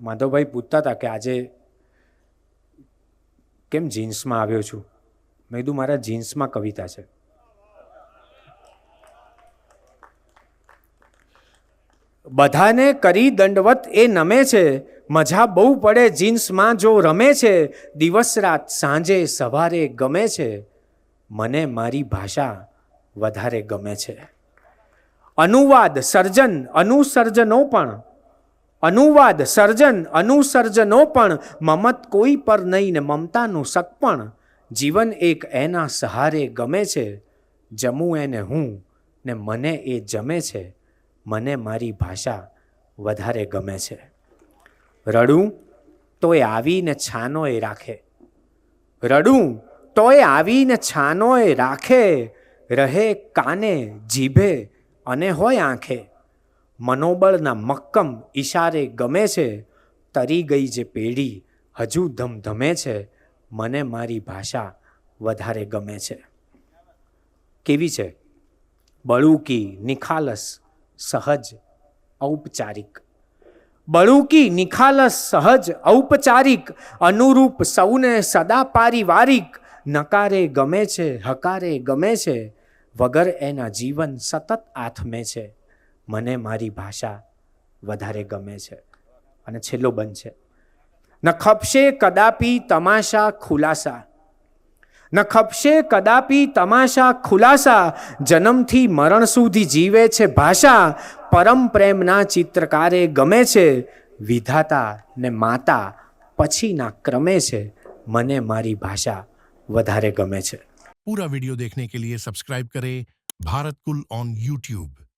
માધવભાઈ પૂછતા હતા કે આજે કેમ જીન્સમાં આવ્યો છું? મેં કીધું, મારા જીન્સમાં કવિતા છે. બધાને કરી દંડવત એ નમે છે. મજા બહુ પડે જીન્સમાં જો રમે છે. દિવસ રાત સાંજે સવારે ગમે છે. મને મારી ભાષા વધારે ગમે છે. અનુવાદ, સર્જન, અનુસર્જનો પણ અનુવાદ, સર્જન, અનુસર્જનો પણ મમત કોઈ પર નહીં ને મમતાનું શક પણ. જીવન એક એના સહારે ગમે છે. જમું એને હું ને મને એ જમે છે. મને મારી ભાષા વધારે ગમે છે. રડું તોય આવીને છાનોય રાખે. રડું તોય આવીને છાનોય રાખે. રહે કાને જીભે અને હોય આંખે. મનોબળના મક્કમ ઈશારે ગમે છે, તરી ગઈ જે પેઢી હજુ ધમધમે છે, મને મારી ભાષા વધારે ગમે છે. કેવી છે? બળુકી, નિખાલસ, સહજ, ઔપચારિક. બળુકી, નિખાલસ, સહજ, ઔપચારિક, અનુરૂપ સૌને સદા પારિવારિક. નકારે ગમે છે, હકારે ગમે છે, વગર એના જીવન સતત આથમે છે. મને મારી ભાષા વધારે ગમે છે અને છેલ્લો બંધ છે. ન ખપશે કદાપી તમાશા ખુલાસા. ન ખપશે કદાપી તમાશા ખુલાસા. જન્મથી મરણ સુધી જીવે છે ભાષા. પરમ પ્રેમના ચિત્રકારે ગમે છે. વિધાતા ને માતા પછીના ક્રમે છે. મને મારી ભાષા વધારે ગમે છે. પૂરા વીડિયો દેખને કે લીએ સબસ્ક્રાઇબ કરે. ભારત કુલ ઓન યુટ્યુબ